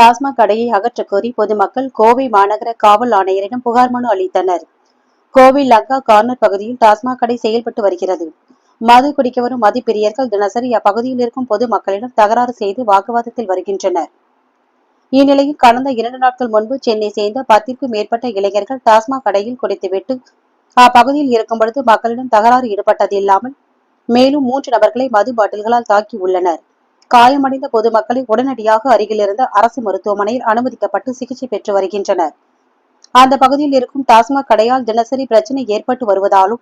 டாஸ்மாக் கடையை அகற்றக் கோரி பொதுமக்கள் கோவை மாநகர காவல் ஆணையரிடம் புகார் மனு அளித்தனர். கோவை லங்கா கார்னர் பகுதியில் டாஸ்மாக் கடை செயல்பட்டு வருகிறது. மது குடிக்க வரும் மதுப்பிரியர்கள் தினசரி அப்பகுதியில் இருக்கும் பொதுமக்களிடம் தகராறு செய்து வாக்குவாதத்தில் வருகின்றனர். இந்நிலையில் கடந்த இரண்டு நாட்கள் முன்பு சென்னை சேர்ந்த பத்திற்கும் மேற்பட்ட இளைஞர்கள் டாஸ்மாக் கடையில் குடித்துவிட்டு அப்பகுதியில் இருக்கும் பொழுது மக்களிடம் தகராறு ஈடுபட்டது இல்லாமல் மேலும் மூன்று நபர்களை மது பாட்டில்களால் தாக்கி உள்ளனர். காயமடைந்த பொதுமக்களை உடனடியாக அருகில் அரசு மருத்துவமனையில் அனுமதிக்கப்பட்டு சிகிச்சை பெற்று வருகின்றனர். அந்த பகுதியில் இருக்கும் டாஸ்மாக் கடையால் தினசரி பிரச்சனை ஏற்பட்டு வருவதாலும்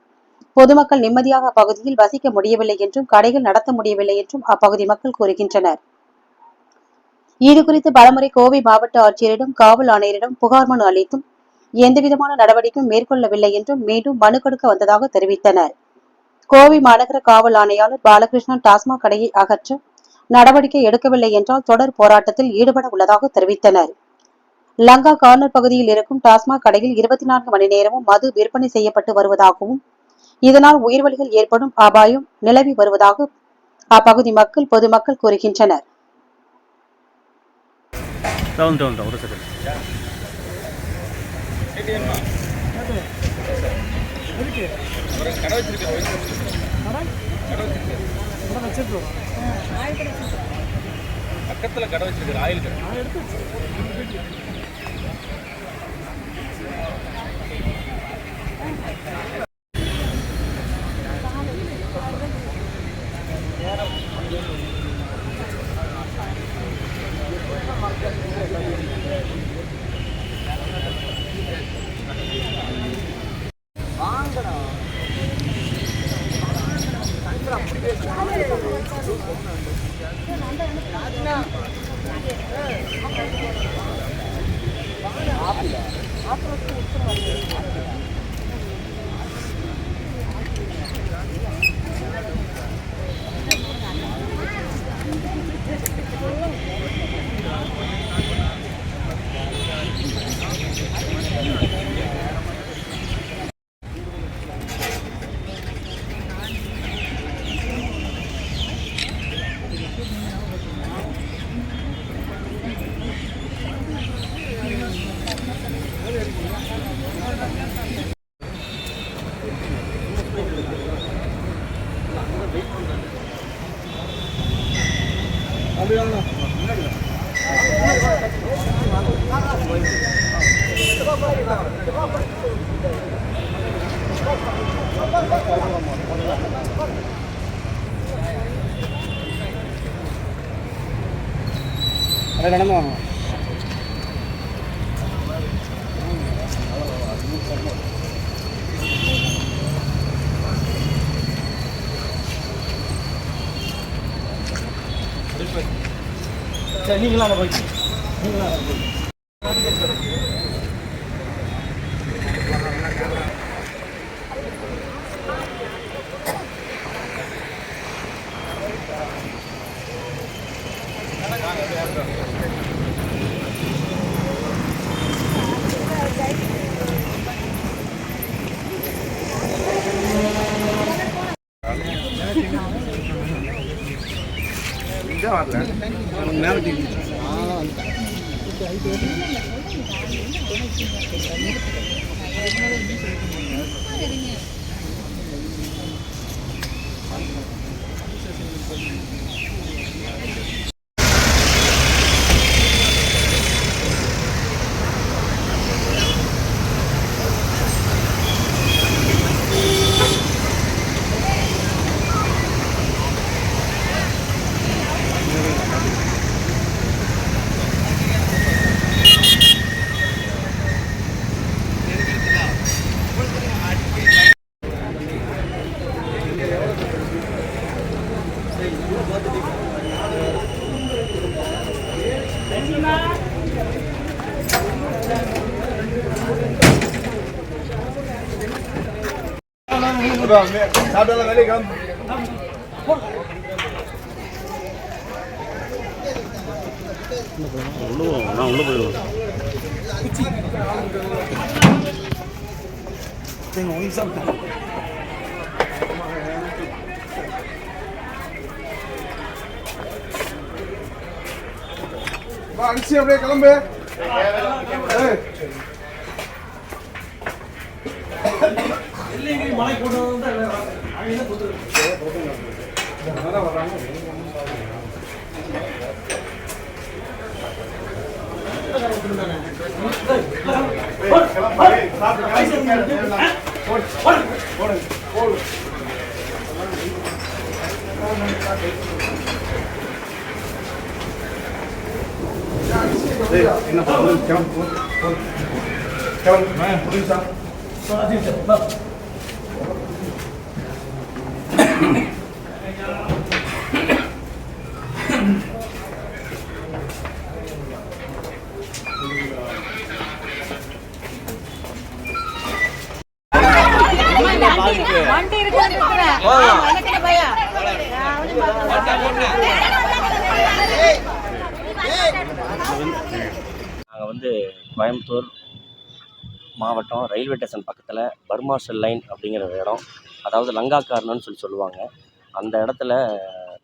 பொதுமக்கள் நிம்மதியாக அப்பகுதியில் வசிக்க முடியவில்லை என்றும் கடைகள் நடத்த முடியவில்லை என்றும் அப்பகுதி மக்கள் கூறுகின்றனர். இது குறித்து பலமுறை கோவை மாவட்ட ஆட்சியரிடம் காவல் ஆணையரிடம் புகார் மனு அளித்தும் எந்தவிதமான நடவடிக்கையும் மேற்கொள்ளவில்லை என்றும் மீண்டும் மனு கொடுக்க வந்ததாக தெரிவித்தனர். கோவை மாநகர காவல் ஆணையாளர் பாலகிருஷ்ணன் டாஸ்மாக் கடையை அகற்ற நடவடிக்கை எடுக்கவில்லை என்றால் தொடர் போராட்டத்தில் ஈடுபட உள்ளதாக தெரிவித்தனர். லங்கா கார்னர் பகுதியில் இருக்கும் டாஸ்மாக் கடையில் இருபத்தி நான்கு மணி நேரமும் மது விற்பனை செய்யப்பட்டு வருவதாகவும் இதனால் உயிர்வலிகள் ஏற்படும் அபாயம் நிலவி வருவதாக அப்பகுதி மக்கள் பொதுமக்கள் கூறுகின்றனர். டவுன் டவுன் டவுன் ஒரு செகண்ட் பக்கத்தில் கடை வச்சிருக்காரு ஆயில் கடை அதை நடந்து வாங்க சரி நீங்களும் அங்கே போயிட்டு. நீங்களும் அங்கே போயிட்டு. சாப்பிட்டாலும் வேலைக்கு கிளம்பு உள்ள போவோம் நான் உள்ள போயிடுவேன் வா அடிச்சு அப்படியே கிளம்பு ஏய், மலை கொண்டு வந்து அவங்க என்ன கொடுத்துருக்கு பயம் நாங்கள் வந்து கோயம்புத்தூர் மாவட்டம் ரயில்வே ஸ்டேஷன் பக்கத்தில் பர்மாஷல் லைன் அப்படிங்கிற ஒரு இடம். அதாவது லங்கா கார்னர்னு சொல்லி சொல்லுவாங்க. அந்த இடத்துல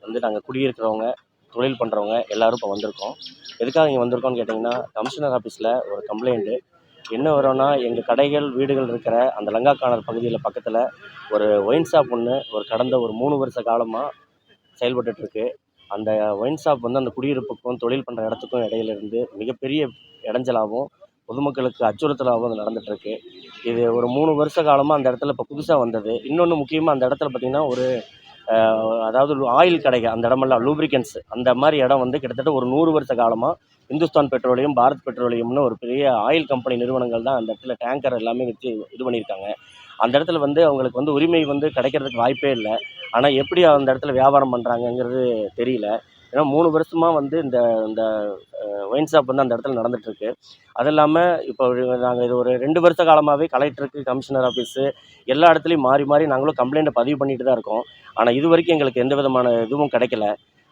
வந்து நாங்கள் குடியிருக்கிறவங்க தொழில் பண்ணுறவங்க எல்லோரும் இப்போ வந்திருக்கோம். எதுக்காக இங்கே வந்திருக்கோம்னு கேட்டிங்கன்னா கமிஷனர் ஆஃபீஸில் ஒரு கம்ப்ளைண்ட்டு என்ன வரும்னா எங்கள் கடைகள் வீடுகள் இருக்கிற அந்த லங்கா கார்னர் பகுதியில் பக்கத்தில் ஒரு ஒயின் ஷாப் ஒன்று ஒரு கடந்த ஒரு மூணு வருஷ காலமாக செயல்பட்டுட்ருக்கு. அந்த ஒயின் ஷாப் வந்து அந்த குடியிருப்புக்கும் தொழில் பண்ணுற இடத்துக்கும் இடையில இருந்து மிகப்பெரிய இடைஞ்சலாகவும் பொதுமக்களுக்கு அச்சுறுத்தலாகவும் அது நடந்துகிட்ருக்கு இது ஒரு மூணு வருஷ காலமாக அந்த இடத்துல இப்போ புதுசாக வந்தது. இன்னொன்று முக்கியமாக அந்த இடத்துல பார்த்திங்கன்னா ஒரு அதாவது ஆயில் கடைகள் அந்த இடமெல்லாம் லூப்ரிகன்ஸ் அந்த மாதிரி இடம் வந்து கிட்டத்தட்ட ஒரு நூறு வருஷ காலமாக இந்துஸ்தான் பெட்ரோலியம் பாரத் பெட்ரோலியம்னு ஒரு பெரிய ஆயில் கம்பெனி நிறுவனங்கள் தான் அந்த இடத்துல டேங்கர் எல்லாமே வச்சு இது பண்ணியிருக்காங்க. அந்த இடத்துல வந்து அவங்களுக்கு வந்து உரிமை வந்து கிடைக்கிறதுக்கு வாய்ப்பே இல்லை. ஆனால் எப்படி அந்த இடத்துல வியாபாரம் பண்ணுறாங்கங்கிறது தெரியல. ஏன்னா மூணு வருஷமாக வந்து இந்த இந்த ஒயின் ஷாப் வந்து அந்த இடத்துல நடந்துகிட்ருக்கு அது இல்லாமல் இப்போ நாங்கள் இது ஒரு ரெண்டு வருஷ காலமாகவே கலெக்டருக்கு கமிஷனர் ஆஃபீஸு எல்லா இடத்துலையும் மாறி மாறி நாங்களும் கம்ப்ளைண்ட்டை பதிவு பண்ணிட்டு தான் இருக்கோம். ஆனால் இது வரைக்கும் எங்களுக்கு எந்த விதமான இதுவும் கிடைக்கல.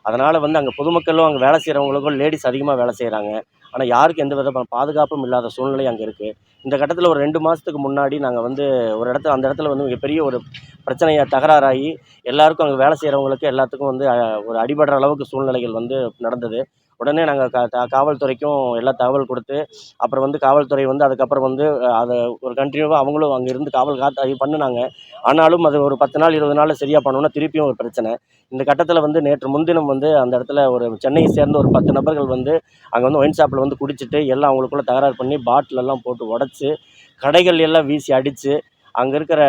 அதனால் வந்து அங்கே பொதுமக்களும் அங்கே வேலை செய்கிறவங்களுக்கும் லேடிஸ் அதிகமாக வேலை செய்கிறாங்க ஆனால் யாருக்கும் எந்த விதமான பாதுகாப்பும் இல்லாத சூழ்நிலை அங்கே இருக்குது இந்த கட்டத்தில் ஒரு ரெண்டு மாதத்துக்கு முன்னாடி நாங்கள் வந்து ஒரு இடத்துல அந்த இடத்துல வந்து மிகப்பெரிய ஒரு பிரச்சனையை தகராறாகி எல்லாருக்கும் அங்கே வேலை செய்கிறவங்களுக்கு எல்லாத்துக்கும் வந்து ஒரு அடிபடுற அளவுக்கு சூழ்நிலைகள் வந்து நடந்தது. உடனே நாங்கள் கா காவல்துறைக்கும் எல்லா தகவல் கொடுத்து அப்புறம் வந்து காவல்துறை வந்து அதுக்கப்புறம் வந்து அதை ஒரு கண்டினியூவாக அவங்களும் அங்கே இருந்து காவல் காத்து அது பண்ணினாங்க. ஆனாலும் அது ஒரு பத்து நாள் இருபது நாள் சரியாக பண்ணோன்னா திருப்பியும் ஒரு பிரச்சனை. இந்த கட்டத்தில் வந்து நேற்று முன்தினம் வந்து அந்த இடத்துல ஒரு சென்னையை சேர்ந்த ஒரு பத்து நபர்கள் வந்து அங்கே வந்து ஒயின் ஷாப்பில் வந்து குடிச்சிட்டு எல்லாம் அவங்களுக்குள்ள தகராறு பண்ணி பாட்டிலெல்லாம் போட்டு உடச்சி கடைகள் எல்லாம் வீசி அடித்து அங்கே இருக்கிற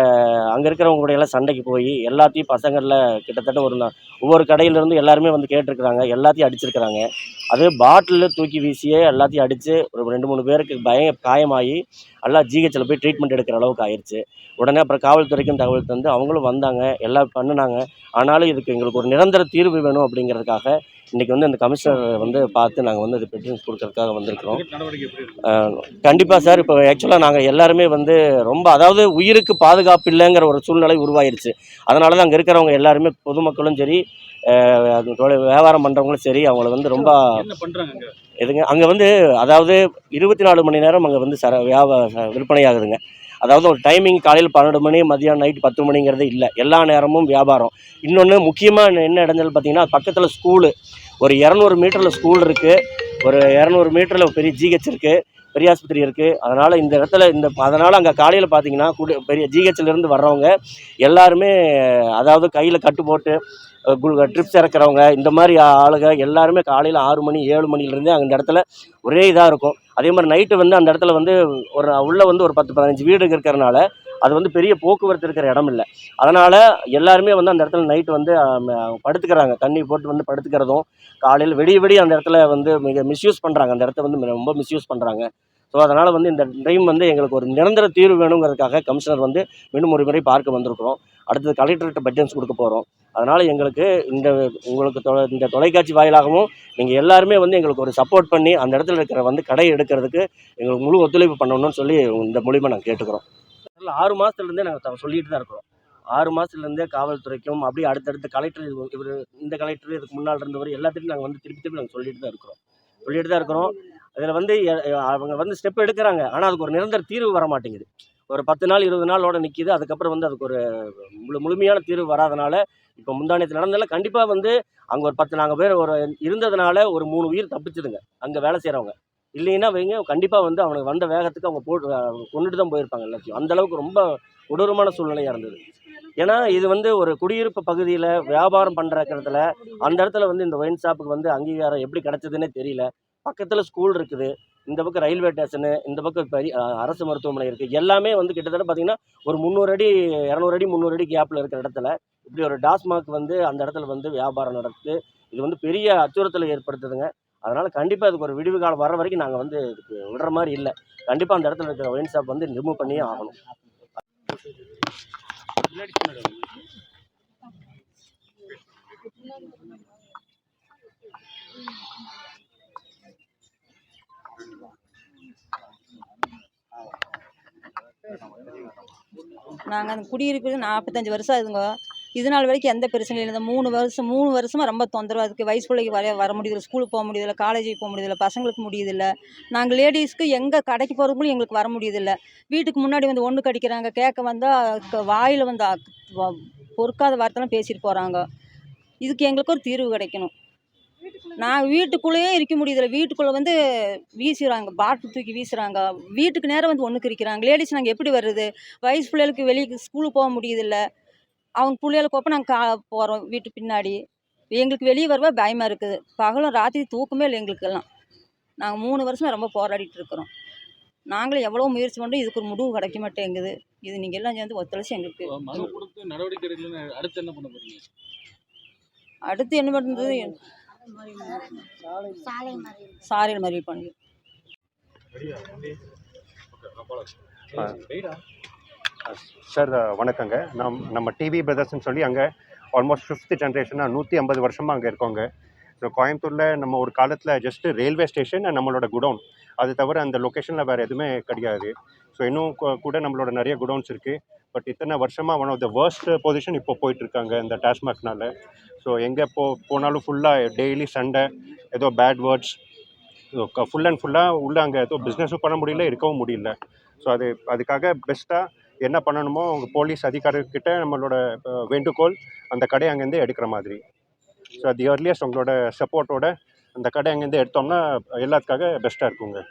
அங்கே இருக்கிறவங்க கூட எல்லாம் சண்டைக்கு போய் எல்லாத்தையும் பசங்களில் கிட்டத்தட்ட ஒரு ஒவ்வொரு கடையிலேருந்து எல்லாருமே வந்து கேட்டிருக்கிறாங்க எல்லாத்தையும் அடிச்சிருக்கிறாங்க. அது பாட்டிலில் தூக்கி வீசியே எல்லாத்தையும் அடித்து ஒரு ரெண்டு மூணு பேருக்கு பய காயமாகி எல்லாம் ஜிஹெச்சில் போய் ட்ரீட்மெண்ட் எடுக்கிற அளவுக்கு ஆயிடுச்சு உடனே அப்புறம் காவல்துறைக்கும் தகவல் தந்து அவங்களும் வந்தாங்க எல்லாம் பண்ணினாங்க. ஆனாலும் இதுக்கு எங்களுக்கு ஒரு நிரந்தர தீர்வு வேணும் அப்படிங்கிறதுக்காக இன்றைக்கி வந்து அந்த கமிஷனர் வந்து பார்த்து நாங்கள் வந்து இது பெட்டிஷன்ஸ் கொடுக்கறதுக்காக வந்திருக்கிறோம். கண்டிப்பாக சார் இப்போ ஆக்சுவலாக நாங்கள் எல்லாருமே வந்து ரொம்ப அதாவது உயிருக்கு பாதுகாப்பு இல்லைங்கிற ஒரு சூழ்நிலை உருவாயிருச்சு. அதனால தான் அங்கே இருக்கிறவங்க எல்லாருமே பொதுமக்களும் சரி அது வியாபாரம் பண்ணுறவங்களும் சரி அவங்கள வந்து ரொம்ப எதுங்க அங்கே வந்து அதாவது இருபத்தி நாலு மணி நேரம் அங்கே வந்து சர வியாபார விற்பனையாகுதுங்க. அதாவது ஒரு டைமிங் காலையில் பன்னெண்டு மணி மதியானம் நைட் பத்து மணிங்கிறது இல்லை. எல்லா நேரமும் வியாபாரம். இன்னொன்று முக்கியமாக என்ன இடங்கள் பார்த்தீங்கன்னா பக்கத்தில் ஸ்கூலு ஒரு இரநூறு மீட்டரில் ஸ்கூல் இருக்குது ஒரு இரநூறு மீட்டரில் பெரிய ஜிஹெச் இருக்குது பெரிய ஆஸ்பத்திரி இருக்குது அதனால் இந்த இடத்துல இந்த அதனால் அங்கே காலையில் பார்த்தீங்கன்னா குடி பெரிய ஜிஹெச்லேருந்து வர்றவங்க எல்லாருமே அதாவது கையில் கட்டு போட்டு ட்ரிப்ஸ் இறக்குறவங்க இந்த மாதிரி ஆளுங்க எல்லாருமே காலையில் ஆறு மணி ஏழு மணிலேருந்தே அந்த இடத்துல ஒரே இதாக இருக்கும். அதே மாதிரி நைட்டு வந்து அந்த இடத்துல வந்து ஒரு உள்ளே வந்து ஒரு பத்து பதினஞ்சு வீடு இருக்கிறனால அது வந்து பெரிய போக்குவரத்து இருக்கிற இடம் இல்லை. அதனால் எல்லாருமே வந்து அந்த இடத்துல நைட்டு வந்து படுத்துக்கிறாங்க. தண்ணி போட்டு வந்து படுத்துக்கிறதும் காலையில் விடிய விடிய அந்த இடத்துல வந்து மிக மிஸ்யூஸ் பண்ணுறாங்க அந்த இடத்த வந்து ரொம்ப மிஸ்யூஸ் பண்ணுறாங்க ஸோ அதனால் வந்து இந்த டைம் வந்து எங்களுக்கு ஒரு நிரந்தர தீர்வு வேணுங்கிறதுக்காக கமிஷனர் வந்து மீண்டும் ஒரு முறை பார்க்க வந்திருக்கிறோம். அடுத்தது கலெக்டர்கிட்ட பட்ஜெட்ஸ் கொடுக்க போகிறோம் அதனால் எங்களுக்கு இந்த உங்களுக்கு தொ இந்த தொலைக்காட்சி வாயிலாகவும் நீங்கள் எல்லாருமே வந்து எங்களுக்கு ஒரு சப்போர்ட் பண்ணி அந்த இடத்துல இருக்கிற வந்து கடை எடுக்கிறதுக்கு எங்களுக்கு முழு ஒத்துழைப்பு பண்ணணும்னு சொல்லி இந்த மூலிமா நாங்கள் கேட்டுக்கிறோம். அதில் ஆறு மாதத்துலேருந்தே நாங்கள் சொல்லிட்டு தான் இருக்கிறோம். ஆறு மாதத்துலேருந்தே காவல்துறைக்கும் அப்படியே அடுத்தடுத்த கலெக்டர் இவர் இந்த கலெக்டர் இதுக்கு முன்னால் இருந்தவர் எல்லாத்தையும் நாங்கள் வந்து திருப்பி திருப்பி நாங்கள் சொல்லிட்டு தான் இருக்கிறோம். சொல்லிட்டு தான் இருக்கிறோம். இதில் வந்து அவங்க வந்து ஸ்டெப் எடுக்கிறாங்க. ஆனால் அதுக்கு ஒரு நிரந்தர தீர்வு வர மாட்டேங்குது ஒரு பத்து நாள் இருபது நாளோட நிற்கிது அதுக்கப்புறம் வந்து அதுக்கு ஒரு முழு முழுமையான தீர்வு வராதனால இப்போ முந்தானத்து நடந்ததில் கண்டிப்பாக வந்து அங்கே ஒரு பத்து நாங்கள் பேர் ஒரு இருந்ததுனால ஒரு மூணு உயிர் தப்பிச்சுதுங்க. அங்கே வேலை செய்கிறவங்க இல்லைன்னா வைங்க கண்டிப்பாக வந்து அவனுக்கு வந்த வேகத்துக்கு அவங்க போட்டு கொண்டுட்டு தான் போயிருப்பாங்க எல்லாத்தையும். அந்த அளவுக்கு ரொம்ப கொடூரமான சூழ்நிலையாக இருந்தது. ஏன்னா இது வந்து ஒரு குடியிருப்பு பகுதியில் வியாபாரம் பண்ணுற இடத்துல அந்த இடத்துல வந்து இந்த ஒயின் ஷாப்புக்கு வந்து அங்கீகாரம் எப்படி கிடச்சதுன்னே தெரியல. பக்கத்தில் ஸ்கூல் இருக்குது. இந்த பக்கம் ரயில்வே ஸ்டேஷனு இந்த பக்கம் பெரிய அரசு மருத்துவமனை இருக்குது எல்லாமே வந்து கிட்டத்தட்ட பார்த்தீங்கன்னா ஒரு முந்நூறு அடி இரநூறு அடி முந்நூறு அடி கேப்பில் இருக்கிற இடத்துல இப்படி ஒரு டாஸ்மாக் வந்து அந்த இடத்துல வந்து வியாபாரம் நடக்குது இது வந்து பெரிய அச்சுறுத்தலை ஏற்படுத்துதுங்க. அதனால் கண்டிப்பாக இதுக்கு ஒரு விடிவு காலம் வர வரைக்கும் நாங்கள் வந்து இதுக்கு விடுற மாதிரி இல்லை. கண்டிப்பாக அந்த இடத்துல இருக்கிற ஒயின் ஷாப் வந்து ரிமூவ் பண்ணியே ஆகணும். நாங்கள் அந்த குடியிருப்பு நாற்பத்தஞ்சு வருஷம் ஆகுதுங்க. இது நாள் வரைக்கும் எந்த பிரச்சனையும் இல்லை. இந்த மூணு வருஷம் மூணு வருஷமாக ரொம்ப தொந்தரவாக இருக்குது வயசு பிள்ளைக்கு வர வர முடியல ஸ்கூலுக்கு போக முடியதில்ல காலேஜுக்கு போக முடியல பசங்களுக்கு முடியுதில்ல நாங்கள் லேடிஸ்க்கு எங்கே கடைக்கு போகிறவங்களும் எங்களுக்கு வர முடியுதில்ல வீட்டுக்கு முன்னாடி வந்து ஒன்று கடிக்கிறாங்க. கேட்க வந்தால் வாயில் வந்து பொறுக்காத வார்த்தைலாம் பேசிட்டு போகிறாங்க இதுக்கு எங்களுக்கு ஒரு தீர்வு கிடைக்கணும். நான் வீட்டுக்குள்ளேயே இருக்க முடியதில்ல. வீட்டுக்குள்ளே வந்து வீசுகிறாங்க பாட்டில் தூக்கி வீசுகிறாங்க வீட்டுக்கு நேரம் வந்து ஒன்றுக்கு இருக்கிறாங்க லேடிஸ் நாங்கள் எப்படி வர்றது? வயசு பிள்ளைகளுக்கு வெளியே ஸ்கூலுக்கு போக முடியுதில்ல. அவங்க பிள்ளைகளுக்கு ஒப்ப நாங்கள் கா போகிறோம் வீட்டு பின்னாடி. எங்களுக்கு வெளியே வரவா பயமாக இருக்குது. பகலும் ராத்திரி தூக்கமே இல்லை எங்களுக்கெல்லாம் நாங்கள் மூணு வருஷமாக ரொம்ப போராடிட்டு இருக்கிறோம். நாங்களும் எவ்வளோ முயற்சி பண்ணுறோம் இதுக்கு ஒரு முடிவு கிடைக்க மாட்டேங்குது. இது நீங்கள் எல்லாம் சேர்ந்து ஒத்துழைச்சி எங்களுக்கு நடவடிக்கை அடுத்து என்ன பண்ண போறீங்க? அடுத்து என்ன பண்ணுறது சாலை மறியல் பண்ணி சார் வணக்கங்க. நம் நம்ம டிவி பிரதர்ஸ்னு சொல்லி அங்கே ஆல்மோஸ்ட் ஃபிஃப்த் ஜென்ரேஷனாக நூற்றி ஐம்பது வருஷமாக அங்கே இருக்கோங்க. ஸோ கோயம்புத்தூரில் நம்ம ஒரு காலத்தில் ஜஸ்ட் ரயில்வே ஸ்டேஷன் நம்மளோட குடோன். அது தவிர அந்த லொக்கேஷனில் வேறு எதுவுமே கிடையாது. ஸோ இன்னும் கூ- கூட நம்மளோட நிறைய குடோன்ஸ் இருக்குது பட் இத்தனை வருஷமாக one of the worst position இப்போ போயிட்டுருக்காங்க இந்த டாஸ்மாக்னால் ஸோ எங்கே போ போனாலும் ஃபுல்லாக டெய்லி சண்டை ஏதோ பேட் வேர்ட்ஸ் ஃபுல் அண்ட் ஃபுல்லாக உள்ளே அங்கே ஏதோ பிஸ்னஸும் பண்ண முடியல இருக்கவும் முடியல. ஸோ அது அதுக்காக பெஸ்ட்டாக என்ன பண்ணணுமோ அவங்க போலீஸ் அதிகாரிகிட்ட நம்மளோட வேண்டுகோள் அந்த கடை அங்கேருந்து எடுக்கிற மாதிரி. ஸோ அது இயர்லியஸ்ட் உங்களோட சப்போர்ட்டோட அந்த கடை அங்கேருந்து எடுத்தோம்னா எல்லாத்துக்காக பெஸ்ட்டாக இருக்குங்க.